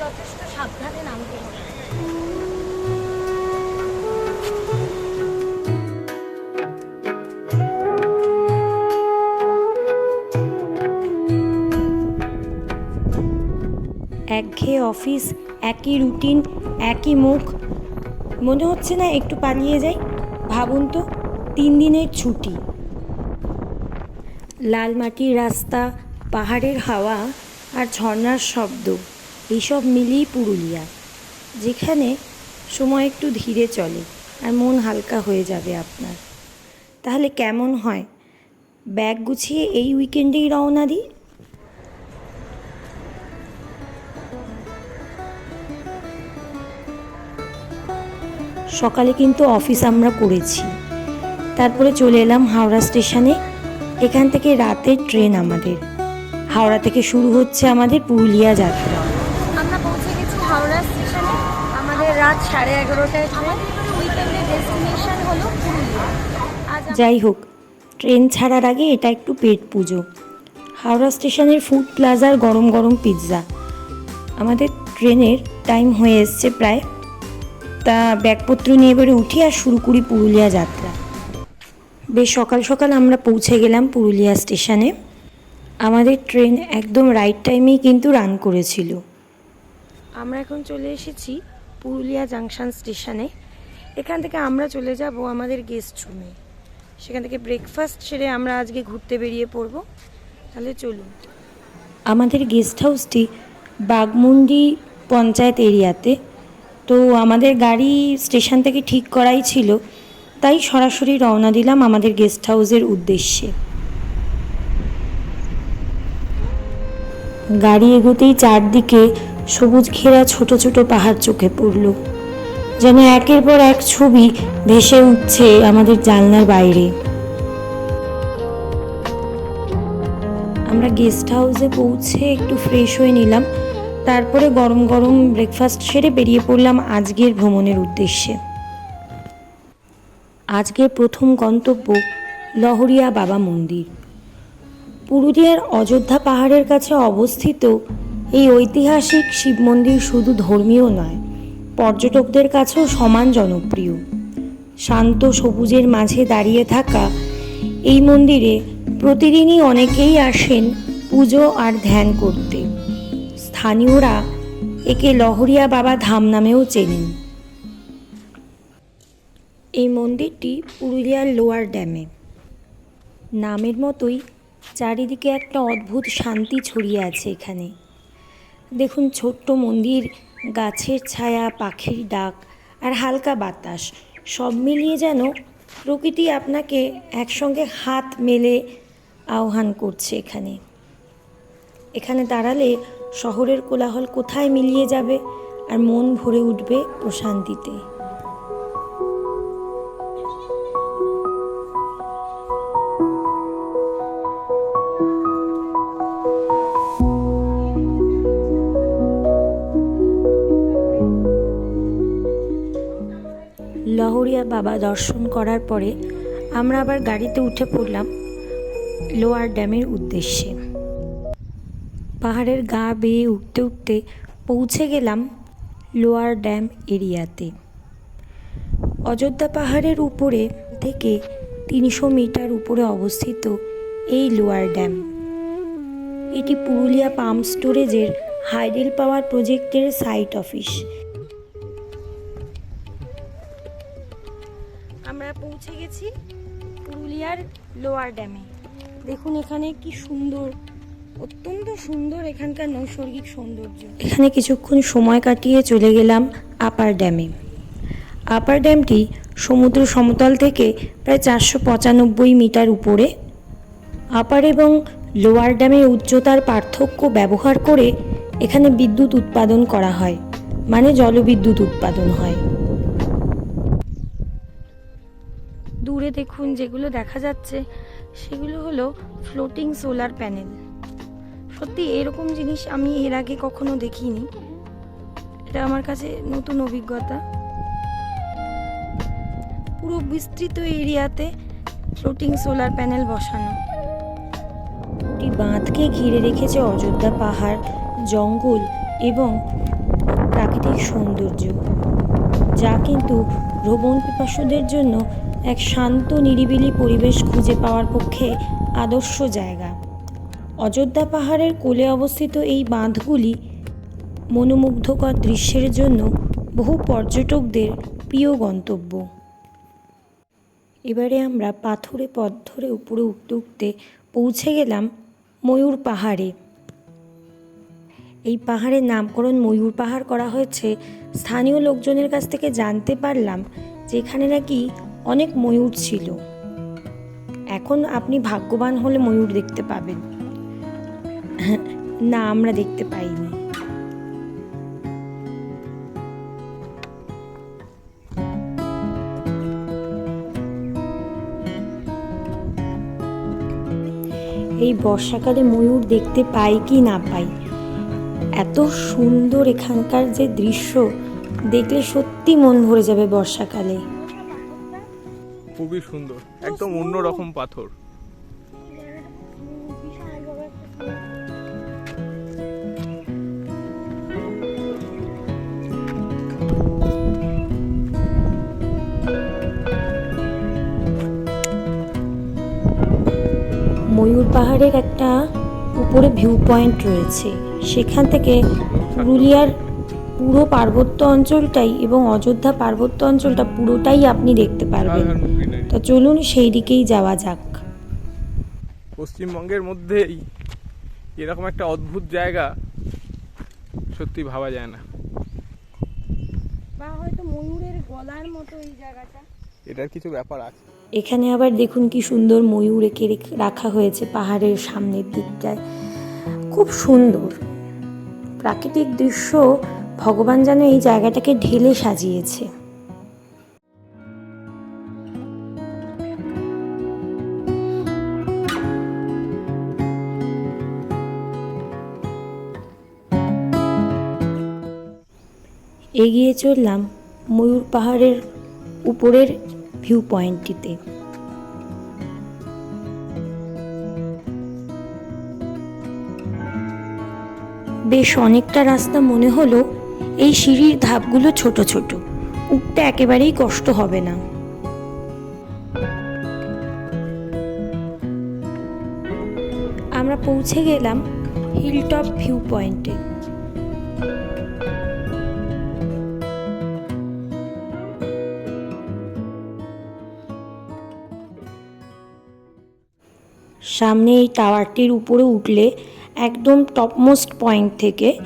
যথেষ্ট সাবধানে নামতে হবে। একঘেয়ে অফিস, একই রুটিন, একই মুখ। মনে হচ্ছে না একটু পালিয়ে যাই? ভাবুন তো, তিন দিনের ছুটি। লাল মাটির রাস্তা, পাহাড়ের হাওয়া আর ঝর্ণার শব্দ। এইসব মিলিয়েই পুরুলিয়া, যেখানে সময় একটু ধীরে চলে আর মন হালকা হয়ে যাবে আপনার। তাহলে কেমন হয়? ব্যাগ গুছিয়ে এই উইকেন্ডেই রওনা দিই? সকালে কিন্তু অফিস আমরা করেছি। তারপরে চলে এলাম হাওড়া স্টেশনে। এখান থেকে রাতের ট্রেন আমাদের। হাওড়া থেকে শুরু হচ্ছে আমাদের পুরুলিয়া যাত্রা। রাত সাড়ে এগারোটায় ট্রেন উইকেন্ডের ডেস্টিনেশন হলো পুরুলিয়া যাই হোক ট্রেন ছাড়ার আগে এটা একটু পেট পুজো। হাওড়া স্টেশনের ফুড প্লাজার গরম গরম পিৎজা আমাদের ট্রেনের টাইম হয়ে এসছে প্রায়। তা ব্যাগপত্র নিয়ে এবারে উঠি আর শুরু করি পুরুলিয়া যাত্রা। বেশ সকাল সকাল আমরা পৌঁছে গেলাম পুরুলিয়া স্টেশনে। আমাদের ট্রেন একদম রাইট টাইমেই কিন্তু রান করেছিল। আমরা এখন চলে এসেছি পুরুলিয়া জাংশন স্টেশনে। এখান থেকে আমরা চলে যাব আমাদের গেস্ট রুমে সেখান থেকে ব্রেকফাস্ট সেরে আমরা আজকে ঘুরতে বেরিয়ে পড়ব। তাহলে চলুন। আমাদের গেস্ট হাউসটি বাগমুন্ডি পঞ্চায়েত এরিয়াতে। তো আমাদের গাড়ি স্টেশন থেকে ঠিক করাই ছিল। তাই সরাসরি রওনা দিলাম আমাদের গেস্ট হাউসের উদ্দেশ্যে। গাড়ি এগোতেই চারদিকে সবুজ ঘেরা ছোট ছোট পাহাড় চোখে পড়ল, যেন একের পর এক ছবি ভেসে উঠছে আমাদের জানলার বাইরে। আমরা গেস্ট হাউসে পৌঁছে একটু ফ্রেশ হয়ে নিলাম, তারপরে গরম গরম ব্রেকফাস্ট সেরে বেরিয়ে পড়লাম আজকের ভ্রমণের উদ্দেশ্যে। আজকের প্রথম গন্তব্য লহরিয়া বাবা মন্দির। পুরুলিয়ার অযোধ্যা পাহাড়ের কাছে অবস্থিত এই ঐতিহাসিক শিব মন্দির শুধু ধর্মীয় নয়, পর্যটকদের কাছেও সমান জনপ্রিয়। শান্ত সবুজের মাঝে দাঁড়িয়ে থাকা এই মন্দিরে প্রতিদিনই অনেকেই আসেন পুজো আর ধ্যান করতে। স্থানীয়রা একে লহরিয়া বাবা ধাম নামেও চেনেন। এই মন্দিরটি পুরুলিয়ার লোয়ার ড্যামে। নামের মতোই চারিদিকে একটা অদ্ভুত শান্তি ছড়িয়ে আছে এখানে। দেখুন ছোট্ট মন্দির, গাছের ছায়া, পাখির ডাক, আর হালকা বাতাস। সব মিলিয়ে যেন প্রকৃতি আপনাকে একসঙ্গে হাত মেলে আহ্বান করছে এখানে। এখানে দাঁড়ালে শহরের কোলাহল কোথায় মিলিয়ে যাবে? আর মন ভরে উঠবে প্রশান্তিতে। বাবা দর্শন করার পরে আমরা আবার গাড়িতে উঠে পড়লাম লোয়ার ড্যামের উদ্দেশ্যে। পাহাড়ের গা বেয়ে উঠতে উঠতে পৌঁছে গেলাম লোয়ার ড্যাম এরিয়াতে। অযোধ্যা পাহাড়ের উপরে থেকে তিনশো মিটার উপরে অবস্থিত এই লোয়ার ড্যাম। এটি পুরুলিয়া পাম্প স্টোরেজের হাইডেল পাওয়ার প্রজেক্টের সাইট অফিস। পুরুলিয়ার লোয়ার ড্যামে দেখুন এখানে কি সুন্দর, অত্যন্ত সুন্দর এখানকার নৈসর্গিক সৌন্দর্য। এখানে কিছুক্ষণ সময় কাটিয়ে চলে গেলাম আপার ড্যামে আপার ড্যামটি সমুদ্র সমতল থেকে প্রায় চারশো পঁচানব্বই মিটার উপরে। আপার এবং লোয়ার ড্যামের উচ্চতার পার্থক্য ব্যবহার করে এখানে বিদ্যুৎ উৎপাদন করা হয় মানে জলবিদ্যুৎ উৎপাদন হয়। দূরে দেখুন যেগুলো দেখা যাচ্ছে, সেগুলো হলো ফ্লোটিং সোলার প্যানেল সত্যি এরকম জিনিস আমি এর আগে কখনো দেখিনি। এটা আমার কাছে নতুন অভিজ্ঞতা। পুরো বিস্তৃত এরিয়াতে ফ্লোটিং সোলার প্যানেল বসানো। একটি বাঁধকে ঘিরে রেখেছে অযোধ্যা পাহাড়, জঙ্গল এবং প্রাকৃতিক সৌন্দর্য, যা কিন্তু ভ্রমণ পিপাসুদের জন্য এক শান্ত, নিরিবিলি পরিবেশ খুঁজে পাওয়ার পক্ষে আদর্শ জায়গা। অযোধ্যা পাহাড়ের কোলে অবস্থিত এই বাঁধগুলি মনোমুগ্ধকর দৃশ্যের জন্য বহু পর্যটকদের প্রিয় গন্তব্য। এবারে আমরা পাথুরে পথ ধরে উপরে উঠতে উঠতে পৌঁছে গেলাম ময়ূর পাহাড়ে। এই পাহাড়ের নামকরণ ময়ূর পাহাড় করা হয়েছে। স্থানীয় লোকজনের কাছ থেকে জানতে পারলাম যে এখানে নাকি অনেক ময়ূর ছিল। এখন আপনি ভাগ্যবান হলে ময়ূর দেখতে পাবেন। না, আমরা দেখতে পাইনি। এই বর্ষাকালে ময়ূর দেখতে পাই কি না পাই? এত সুন্দর এখানকার যে দৃশ্য, দেখলে সত্যি মন ভরে যাবে বর্ষাকালে। খুবই সুন্দর একদম অন্যরকম পাথর। ময়ূর পাহাড়ের একটা উপরে ভিউ পয়েন্ট রয়েছে। সেখান থেকে পুরুলিয়ার পুরো পার্বত্য অঞ্চলটাই এবং অযোধ্যা পার্বত্য অঞ্চলটা পুরোটাই আপনি দেখতে পারবেন। তো চলুন সেই দিকেই যাওয়া যাক। পশ্চিমবঙ্গের মধ্যেই এরকম একটা অদ্ভুত জায়গা সত্যি ভাবা যায় না। বা হয়তো ময়ূরের গলার মতো এই জায়গাটা। এটার কিছু ব্যাপার আছে। এখানে আবার দেখুন কি সুন্দর ময়ূর এঁকে রাখা হয়েছে পাহাড়ের সামনের দিকটায়। খুব সুন্দর। প্রাকৃতিক দৃশ্য ভগবান যেন এই জায়গাটাকে ঢেলে সাজিয়েছে। এগিয়ে চললাম ময়ূর পাহাড়ের উপরের ভিউ পয়েন্টটিতে বেশ অনেকটা রাস্তা মনে হলো এই সিঁড়ির ধাপগুলো ছোট ছোট, উঠতে একেবারেই কষ্ট হবে না। আমরা পৌঁছে গেলাম হিলটপ ভিউ পয়েন্টে সামনে এই টাওয়ারটির উপরে উঠলে একদম টপমোস্ট পয়েন্ট থেকে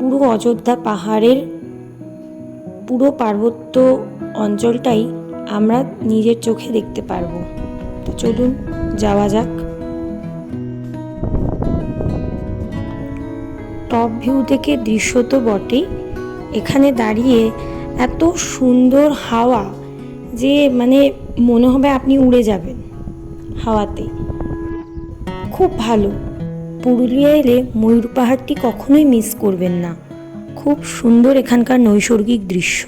পুরো অযোধ্যা পাহাড়ের পুরো পার্বত্য অঞ্চলটাই আমরা নিজের চোখে দেখতে পারব। তো চলুন, যাওয়া যাক। টপ ভিউ থেকে দৃশ্য তো বটেই। এখানে দাঁড়িয়ে এত সুন্দর হাওয়া যে মানে মনে হবে আপনি উড়ে যাবেন হাওয়াতে। খুব ভালো। পুরুলিয়া এলে ময়ূর পাহাড়টি কখনোই মিস করবেন না। খুব সুন্দর এখানকার নৈসর্গিক দৃশ্য।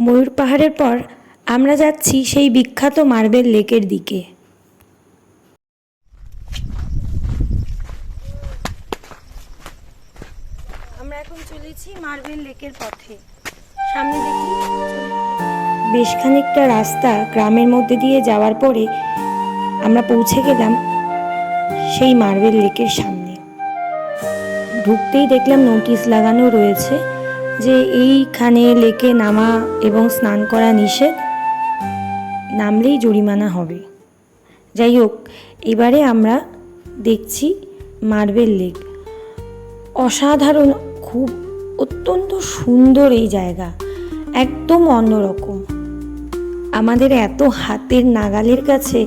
ময়ূর পাহাড়ের পর আমরা যাচ্ছি সেই বিখ্যাত মার্বেল লেকের দিকে। আমরা এখন চলেছি মার্বেল লেকের পথে। সামনে দেখি। বেশ খানিকটা রাস্তা গ্রামের মধ্যে দিয়ে যাওয়ার পরে আমরা পৌঁছে গেলাম সেই মার্বেল লেকের সামনে। ঢুকতেই দেখলাম নোটিশ লাগানো রয়েছে যে এইখানে লেকে নামা এবং স্নান করা নিষেধ, নামলেই জরিমানা হবে। যাই হোক, এবারে আমরা দেখছি মার্বেল লেক। অসাধারণ, খুব অত্যন্ত সুন্দর এই জায়গা, একদম অন্যরকম। আমাদের এত হাতের নাগালের কাছে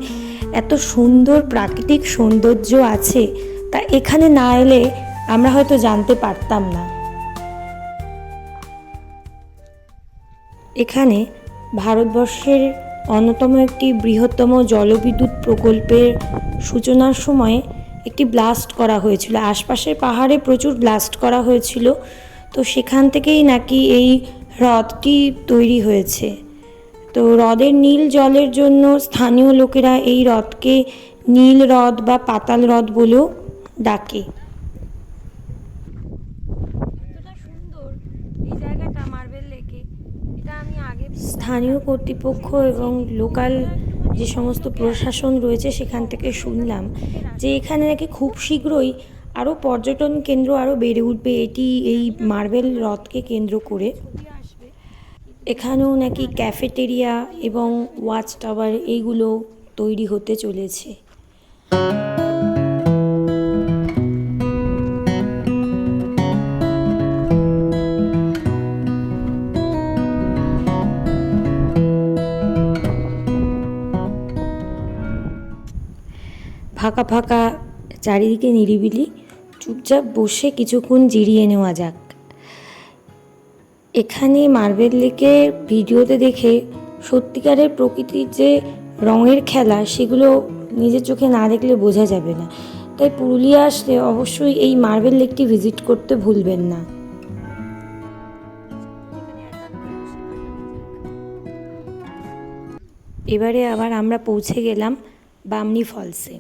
এত সুন্দর প্রাকৃতিক সৌন্দর্য আছে, তা এখানে না এলে আমরা হয়তো জানতে পারতাম না। এখানে ভারতবর্ষের অন্যতম একটি বৃহত্তম জলবিদ্যুৎ প্রকল্পের সূচনার সময় একটি ব্লাস্ট করা হয়েছিল। আশপাশের পাহাড়ে প্রচুর ব্লাস্ট করা হয়েছিল। তো সেখান থেকেই নাকি এই হ্রদটি তৈরি হয়েছে। তো হ্রদের নীল জলের জন্য স্থানীয় লোকেরা এই হ্রদকে নীল হ্রদ বা পাতাল হ্রদ বলেও ডাকে। স্থানীয় কর্তৃপক্ষ এবং লোকাল যে সমস্ত প্রশাসন রয়েছে সেখান থেকে শুনলাম যে এখানে নাকি খুব শীঘ্রই আরও পর্যটন কেন্দ্র আরও বেড়ে উঠবে। এটি এই মার্বেল হ্রদকে কেন্দ্র করে। এখানেও নাকি ক্যাফেটেরিয়া এবং ওয়াচ টাওয়ার এইগুলো তৈরি হতে চলেছে। ফাঁকা ফাঁকা চারিদিকে নিরিবিলি, চুপচাপ বসে কিছুক্ষণ জিরিয়ে নেওয়া যাক। এখানে মার্বেল লেকের ভিডিওতে দেখে সত্যিকারের প্রকৃতির যে রঙের খেলা, সেগুলো নিজের চোখে না দেখলে বোঝা যাবে না। তাই পুরুলিয়া আসলে অবশ্যই এই মার্বেল লেকটি ভিজিট করতে ভুলবেন না। এবারে আবার আমরা পৌঁছে গেলাম বামনি ফলসে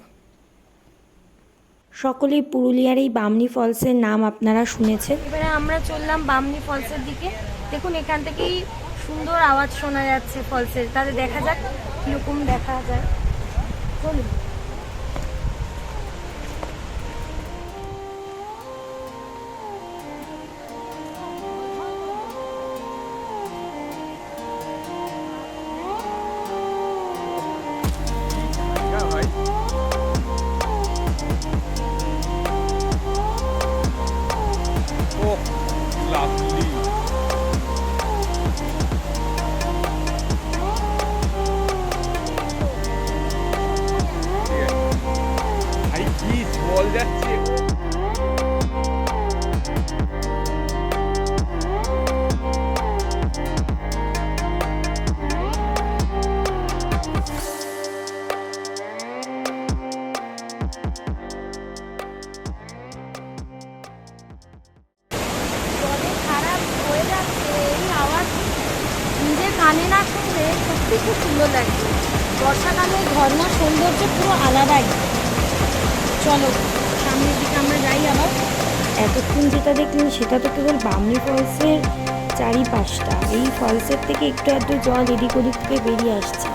সকলেই পুরুলিয়ার এই বামনি ফলসের নাম আপনারা শুনেছেন। এবারে আমরা চললাম বামনি ফলসের দিকে। দেখুন, এখান থেকেই সুন্দর আওয়াজ শোনা যাচ্ছে ফলসের। তাহলে দেখা যাক কীরকম দেখা যায়। চলুন। সৌন্দর্য পুরো আলাদাই। চলো, সামনের দিকে আমরা যাই আবার। এতক্ষণ যেটা দেখলেন সেটা তো কেবল বামনি ফলসের চারিপাশটা। এই ফলসের থেকে একটু আধটু জল এদিক ওদিক থেকে বেরিয়ে আসছে।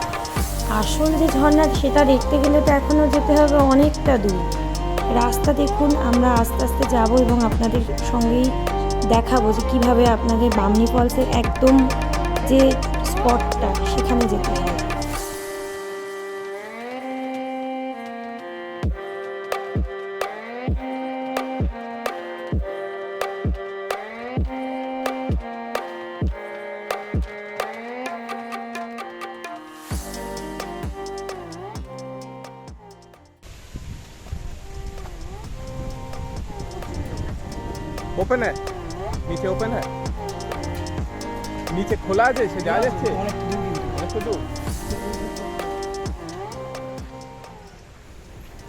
আসল যে ঝর্ণা, সেটা দেখতে গেলে তো এখনও যেতে হবে অনেকটা দূর। রাস্তা দেখুন, আমরা আস্তে আস্তে যাব এবং আপনাদের সঙ্গেই দেখাবো যে কীভাবে আপনাদের বামনি ফলসের একদম যে স্পটটা, সেখানে যেতে হবে। ওপেন है नीचे ওপেন है নিচে খোলা আছে সে যাওয়া যাচ্ছে অনেক দূর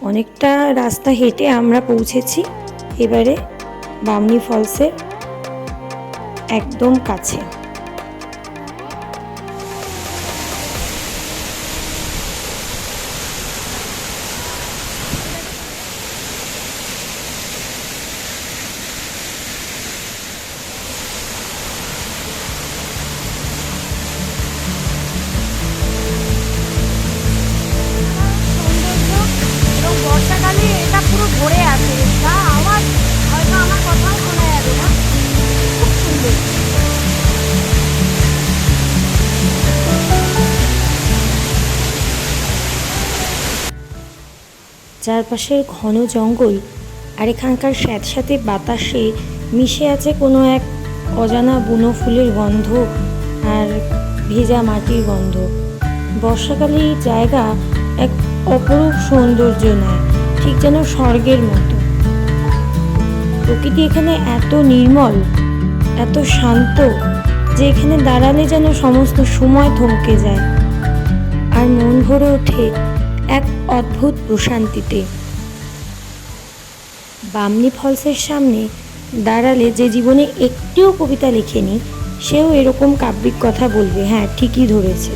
অনেকটা রাস্তা হেঁটে আমরা পৌঁছেছি এবারে বামনি ফলসের একদম কাছে চারপাশের ঘন জঙ্গল আর এখানকার স্যাঁতস্যাঁতে বাতাসে মিশে আছে কোনো এক অজানা বুনো ফুলের গন্ধ আর ভেজা মাটির গন্ধ। বর্ষাকালে এই জায়গা এক অপরূপ সৌন্দর্য নেয়, ঠিক যেন স্বর্গের মতো। প্রকৃতি এখানে এত নির্মল, এত শান্ত, যে এখানে দাঁড়ালে যেন সমস্ত সময় থমকে যায়। আর মন ভরে ওঠে এক অদ্ভুত প্রশান্তিতে। বামনি ফলসের সামনে দাঁড়ালে যে জীবনে একটিও কবিতা লেখেনি, সেও এরকম কাব্যিক কথা বলবে হ্যাঁ ঠিকই ধরেছে।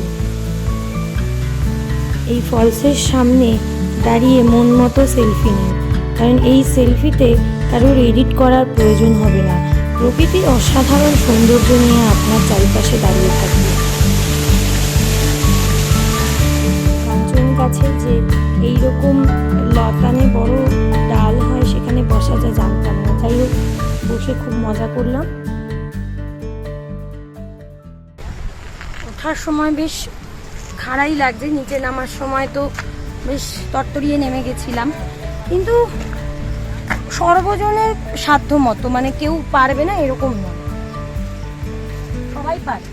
এই ফলসের সামনে দাঁড়িয়ে মন মতো সেলফি নিন, কারণ এই সেলফিতে কারোর এডিট করার প্রয়োজন হবে না। প্রকৃতির অসাধারণ সৌন্দর্য নিয়ে আপনার চারিপাশে দাঁড়িয়ে থাকবে। কাছে যে এই রকম লতানে বড় ডাল হয়, সেখানে বসা যায়, জানতাম না। যাই হোক, বসে খুব মজা করলাম। ওঠার সময় বেশ খাড়াই লাগছে, নিচে নামার সময় তো বেশ তরতরিয়ে নেমে গেছিলাম। কিন্তু সর্বজনের সাধ্য মতো মানে কেউ পারবে না এরকম নয়। সবাই পারে।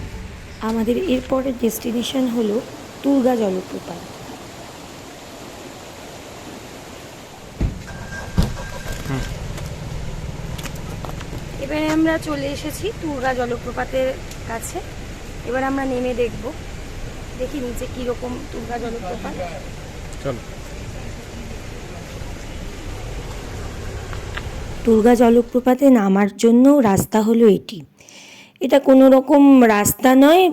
আমাদের এরপরের ডেস্টিনেশন হলো দুর্গা জলপ্রপাত। এবারে আমরা চলে এসেছি তুর্গা জলপ্রপাতের কাছে। এবার আমরা নেমে দেখব। দেখি নিচে কীরকম তুর্গা জলপ্রপাত। চলো। দুর্গা জলপ্রপাতে নামার জন্য রাস্তা হলো এটি। এটা কোনো রকম রাস্তা নয়।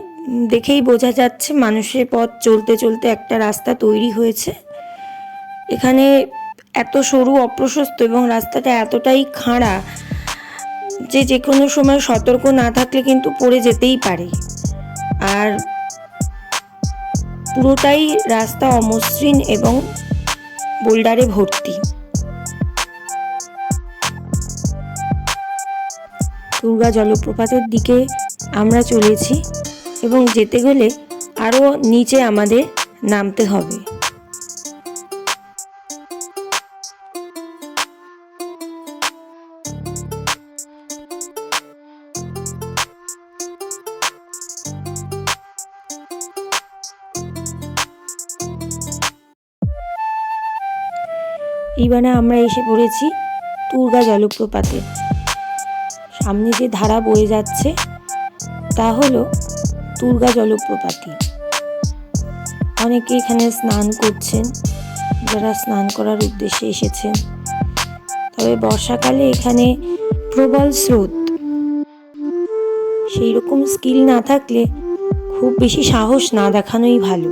দেখেই বোঝা যাচ্ছে মানুষের পথ চলতে চলতে একটা রাস্তা তৈরি হয়েছে। এখানে এত সরু অপ্রশস্ত এবং রাস্তাটা এতটাই খাড়া যে যে কোনো সময় সতর্ক না থাকলে কিন্তু পড়ে যেতেই পারে। আর পুরোটাই রাস্তা অমসৃণ এবং বোল্ডারে ভর্তি। দুর্গা জলপ্রপাতের দিকে আমরা চলেছি এবং যেতে গেলে আরও নিচে আমাদের নামতে হবে। এইবারে আমরা এসে পড়েছি দুর্গা জলপ্রপাতে। সামনে যে ধারা বয়ে যাচ্ছে, তা হলো দুর্গা জলপ্রপাতই অনেকে এখানে স্নান করছেন, যারা স্নান করার উদ্দেশ্যে এসেছেন। তবে বর্ষাকালে এখানে প্রবল স্রোত। সেই রকম স্কিল না থাকলে খুব বেশি সাহস না দেখানোই ভালো।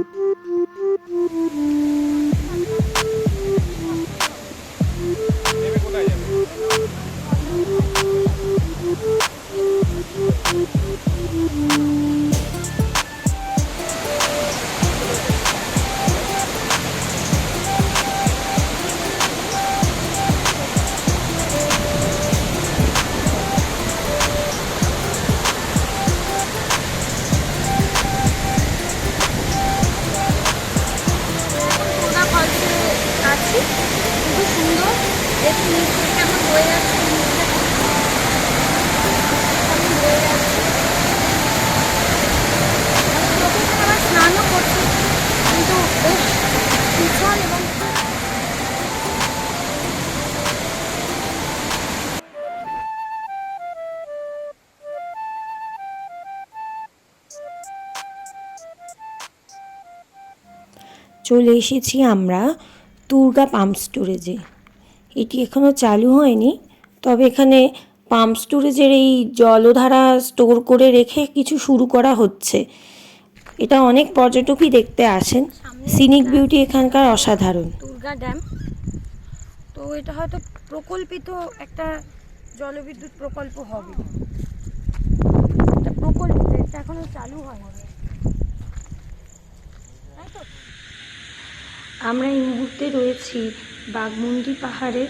চলে এসেছি আমরা দুর্গা পাম্প স্টোরেজে। এটি এখনও চালু হয়নি তবে এখানে পাম্প স্টোরেজের এই জলধারা স্টোর করে রেখে কিছু শুরু করা হচ্ছে। এটা অনেক পর্যটকই দেখতে আসেন। সিনিক বিউটি এখানকার অসাধারণ। দুর্গা ড্যাম। তো এটা হয়তো প্রকল্পিত একটা জলবিদ্যুৎ প্রকল্প হবে। এটা প্রকল্পিত এটা এখনও চালু হয়নি তাই তো আমরা এই মুহূর্তে রয়েছি বাঘমুন্ডি পাহাড়ের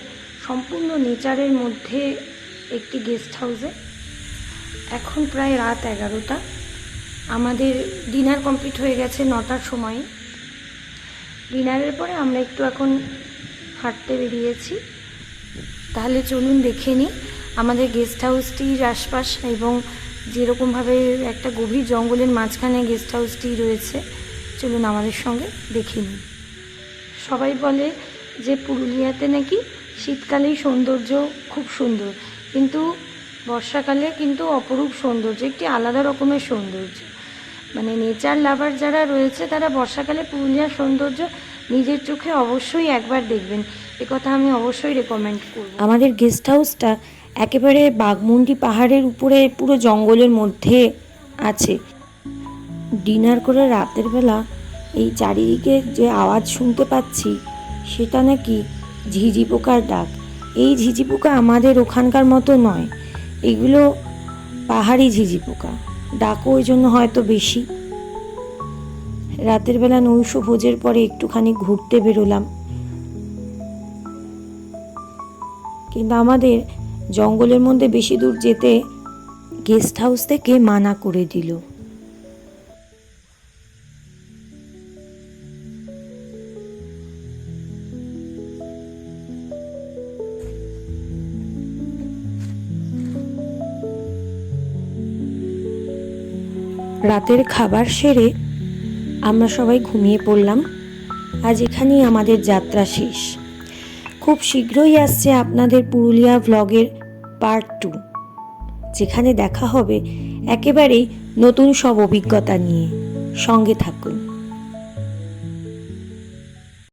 সম্পূর্ণ নেচারের মধ্যে একটি গেস্ট হাউসে এখন প্রায় রাত এগারোটা। আমাদের ডিনার কমপ্লিট হয়ে গেছে নটার সময়। ডিনারের পরে আমরা একটু এখন হাঁটতে বেরিয়েছি। তাহলে চলুন দেখে নিই আমাদের গেস্ট হাউসটির আশপাশ এবং যেরকমভাবে একটা গভীর জঙ্গলের মাঝখানে গেস্ট হাউসটি রয়েছে। চলুন আমাদের সঙ্গে দেখে নিই। সবাই বলে যে পুরুলিয়াতে নাকি শীতকালেই সৌন্দর্য খুব সুন্দর। কিন্তু বর্ষাকালে কিন্তু অপরূপ সৌন্দর্য, একটি আলাদা রকমের সৌন্দর্য। মানে নেচার লাভার যারা রয়েছে, তারা বর্ষাকালে পুরুলিয়ার সৌন্দর্য নিজের চোখে অবশ্যই একবার দেখবেন। কথা আমি অবশ্যই রেকমেন্ড করব। আমাদের গেস্ট হাউসটা একেবারে বাঘমুন্ডি পাহাড়ের উপরে, পুরো জঙ্গলের মধ্যে আছে। ডিনার করে রাতের বেলা এই চারিদিকে যে আওয়াজ শুনতে পাচ্ছি, সেটা নাকি ঝিঝি পোকার ডাক। এই ঝিঝি পোকা আমাদের ওখানকার মতো নয়। এগুলো পাহাড়ি ঝিঝি পোকা। ডাকও ওই জন্য হয়তো বেশি। রাতের বেলা নৈশ ভোজের পরে একটুখানি ঘুরতে বেরোলাম। কিন্তু আমাদের জঙ্গলের মধ্যে বেশি দূর যেতে গেস্ট হাউস থেকে মানা করে দিল। রাতের খাবার সেরে আমরা সবাই ঘুমিয়ে পড়লাম। আজ এখানেই আমাদের যাত্রা শেষ। খুব শীঘ্রই আসছে আপনাদের পুরুলিয়া ভ্লগের পার্ট টু যেখানে দেখা হবে একেবারেই নতুন সব অভিজ্ঞতা নিয়ে। সঙ্গে থাকুন।